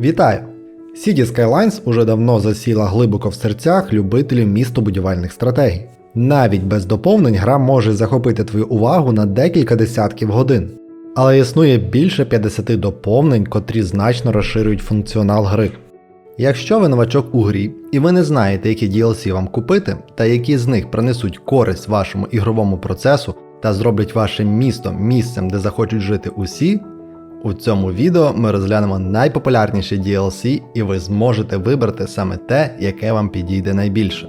Вітаю! City Skylines уже давно засіла глибоко в серцях любителів містобудівельних стратегій. Навіть без доповнень гра може захопити твою увагу на декілька десятків годин. Але існує більше 50 доповнень, котрі значно розширюють функціонал гри. Якщо ви новачок у грі і ви не знаєте, які DLC вам купити, та які з них принесуть користь вашому ігровому процесу та зроблять ваше місто місцем, де захочуть жити усі, у цьому відео ми розглянемо найпопулярніші DLC і ви зможете вибрати саме те, яке вам підійде найбільше.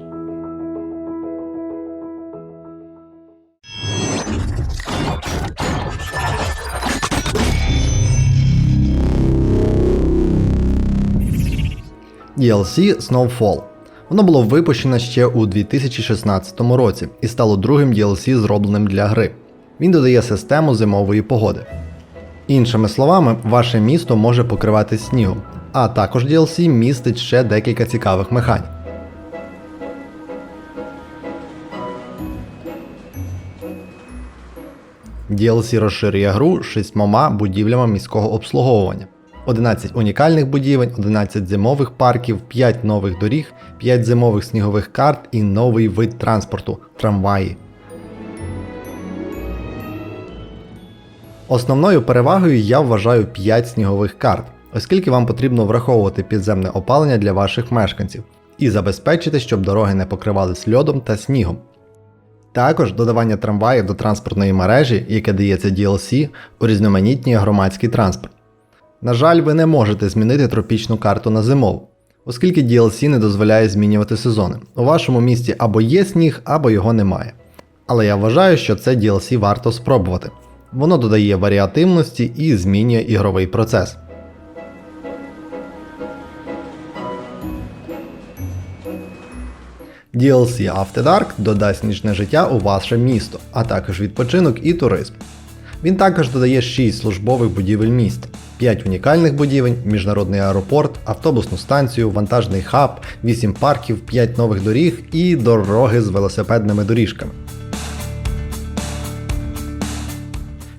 DLC Snowfall. Воно було випущено ще у 2016 році і стало другим DLC, зробленим для гри. Він додає систему зимової погоди. Іншими словами, ваше місто може покривати снігом, а також DLC містить ще декілька цікавих механік. DLC розширює гру шістьмома будівлями міського обслуговування. 11 унікальних будівель, 11 зимових парків, 5 нових доріг, 5 зимових снігових карт і новий вид транспорту трамваї. Основною перевагою я вважаю 5 снігових карт, оскільки вам потрібно враховувати підземне опалення для ваших мешканців і забезпечити, щоб дороги не покривались льодом та снігом. Також додавання трамваїв до транспортної мережі, яке дається DLC, урізноманітнює громадський транспорт. На жаль, ви не можете змінити тропічну карту на зимову, оскільки DLC не дозволяє змінювати сезони. У вашому місті або є сніг, або його немає. Але я вважаю, що це DLC варто спробувати. Воно додає варіативності і змінює ігровий процес. DLC After Dark додасть нічне життя у ваше місто, а також відпочинок і туризм. Він також додає 6 службових будівель міста, 5 унікальних будівель, міжнародний аеропорт, автобусну станцію, вантажний хаб, 8 парків, 5 нових доріг і дороги з велосипедними доріжками.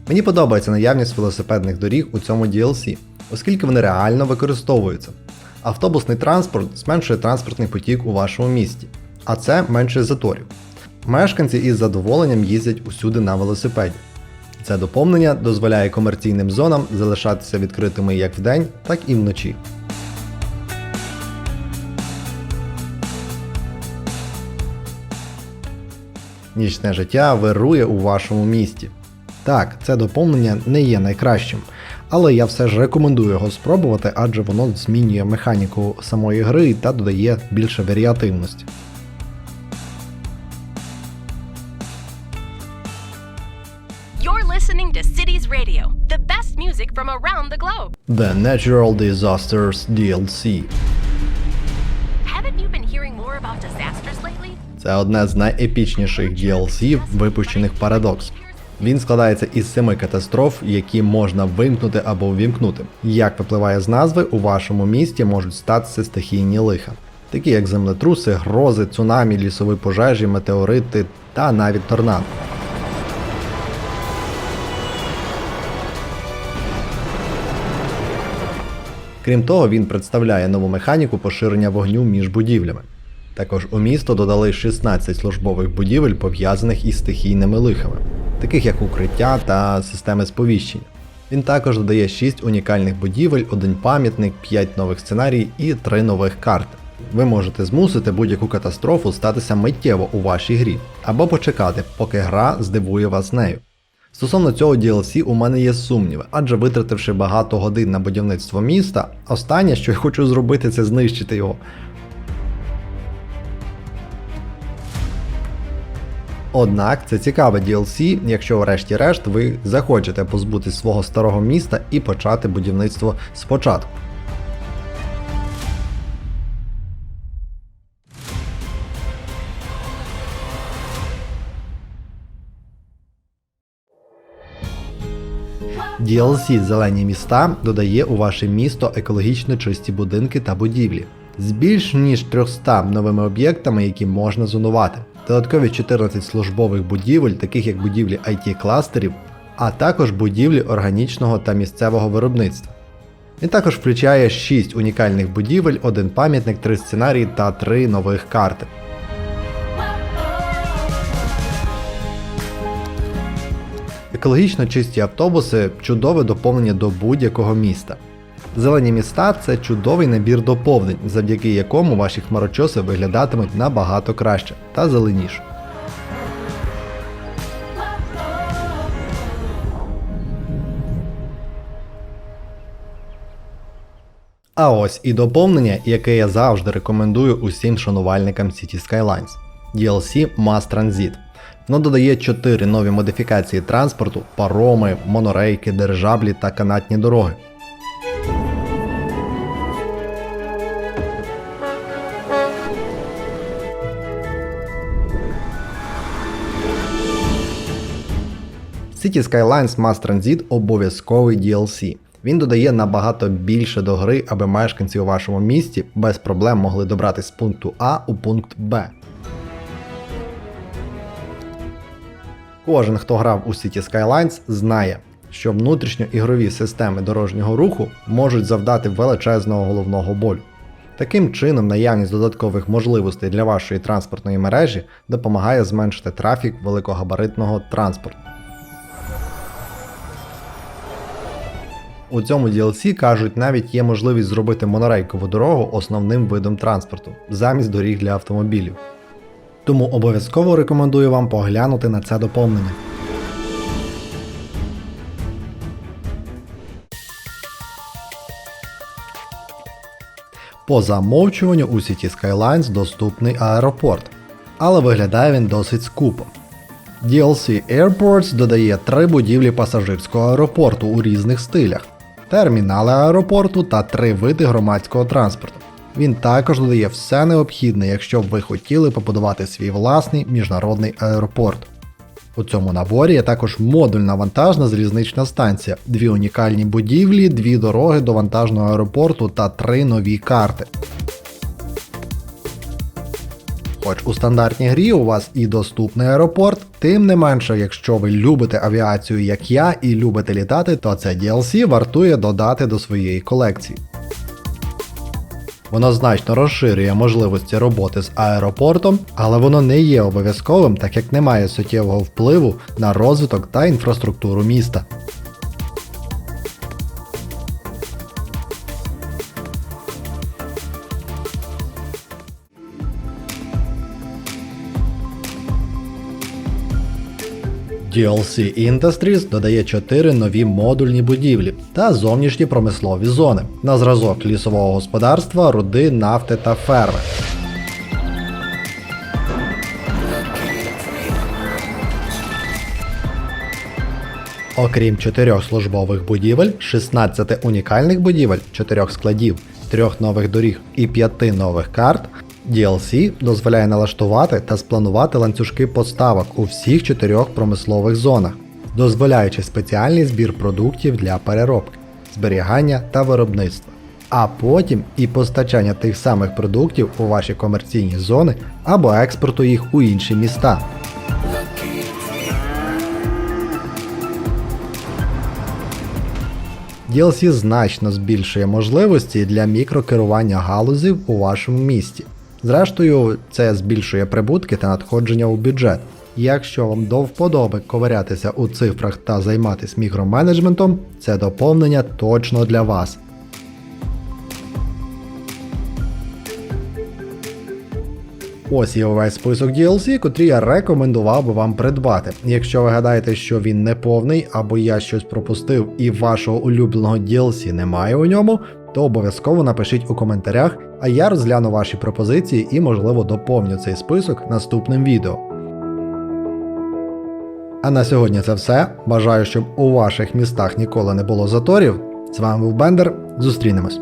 Мені подобається наявність велосипедних доріг у цьому DLC, оскільки вони реально використовуються. Автобусний транспорт зменшує транспортний потік у вашому місті, а це менше заторів. Мешканці із задоволенням їздять усюди на велосипеді. Це доповнення дозволяє комерційним зонам залишатися відкритими як вдень, так і вночі. Нічне життя вирує у вашому місті. Так, це доповнення не є найкращим, але я все ж рекомендую його спробувати, адже воно змінює механіку самої гри та додає більше варіативності. You're listening to Cities Radio, the best music from around the globe. The Natural Disasters DLC. Haven't you been hearing more about disasters lately? Це одне з найепічніших DLC, випущених Paradox. Він складається із семи катастроф, які можна вимкнути або увімкнути. Як випливає з назви, у вашому місті можуть статися стихійні лиха, такі як землетруси, грози, цунамі, лісові пожежі, метеорити та навіть торнадо. Крім того, він представляє нову механіку поширення вогню між будівлями. Також у місто додали 16 службових будівель, пов'язаних із стихійними лихами, таких як укриття та системи сповіщення. Він також додає 6 унікальних будівель, один пам'ятник, 5 нових сценарій і 3 нових карти. Ви можете змусити будь-яку катастрофу статися миттєво у вашій грі, або почекати, поки гра здивує вас нею. Стосовно цього DLC у мене є сумніви, адже витративши багато годин на будівництво міста, останнє, що я хочу зробити, це знищити його. Однак це цікаве DLC, якщо врешті-решт ви захочете позбутись свого старого міста і почати будівництво спочатку. DLC Зелені міста додає у ваше місто екологічно чисті будинки та будівлі з більш ніж 300 новими об'єктами, які можна зонувати. Додаткові 14 службових будівель, таких як будівлі IT кластерів, а також будівлі органічного та місцевого виробництва. Він також включає 6 унікальних будівель, один пам'ятник, 3 сценарії та 3 нових карти. Екологічно чисті автобуси чудове доповнення до будь-якого міста. Зелені міста це чудовий набір доповнень, завдяки якому ваші хмарочоси виглядатимуть набагато краще та зеленіше. А ось і доповнення, яке я завжди рекомендую усім шанувальникам City Skylines DLC Mass Transit. Воно додає 4 нові модифікації транспорту, пароми, монорейки, дирижаблі та канатні дороги. City Skylines Mass Transit обов'язковий DLC. Він додає набагато більше до гри, аби мешканці у вашому місті без проблем могли добратися з пункту А у пункт Б. Кожен, хто грав у City Skylines, знає, що внутрішньоігрові системи дорожнього руху можуть завдати величезного головного болю. Таким чином, наявність додаткових можливостей для вашої транспортної мережі допомагає зменшити трафік великогабаритного транспорту. У цьому DLC кажуть, навіть є можливість зробити монорейкову дорогу основним видом транспорту замість доріг для автомобілів. Тому обов'язково рекомендую вам поглянути на це доповнення. По замовчуванню у City Skylines доступний аеропорт, але виглядає він досить скупо. DLC Airports додає три будівлі пасажирського аеропорту у різних стилях, термінали аеропорту та три види громадського транспорту. Він також додає все необхідне, якщо б ви хотіли побудувати свій власний міжнародний аеропорт. У цьому наборі є також модульна вантажна залізнична станція, дві унікальні будівлі, дві дороги до вантажного аеропорту та три нові карти. Хоч у стандартній грі у вас і доступний аеропорт, тим не менше, якщо ви любите авіацію, як я, і любите літати, то це DLC вартує додати до своєї колекції. Воно значно розширює можливості роботи з аеропортом, але воно не є обов'язковим, так як не має суттєвого впливу на розвиток та інфраструктуру міста. DLC Industries додає 4 нові модульні будівлі та зовнішні промислові зони на зразок лісового господарства, руди, нафти та ферми. Окрім 4 службових будівель, 16 унікальних будівель, 4 складів, 3 нових доріг і 5 нових карт, DLC дозволяє налаштувати та спланувати ланцюжки поставок у всіх 4 промислових зонах, дозволяючи спеціальний збір продуктів для переробки, зберігання та виробництва, а потім і постачання тих самих продуктів у ваші комерційні зони або експорту їх у інші міста. DLC значно збільшує можливості для мікрокерування галузів у вашому місті. Зрештою, це збільшує прибутки та надходження у бюджет. Якщо вам до вподоби ковирятися у цифрах та займатися мікроменеджментом, це доповнення точно для вас. Ось є увесь список DLC, котрі я рекомендував би вам придбати. Якщо ви гадаєте, що він не повний, або я щось пропустив і вашого улюбленого DLC немає у ньому, то обов'язково напишіть у коментарях, а я розгляну ваші пропозиції і, можливо, доповню цей список наступним відео. А на сьогодні це все. Бажаю, щоб у ваших містах ніколи не було заторів. З вами був Бендер. Зустрінемось.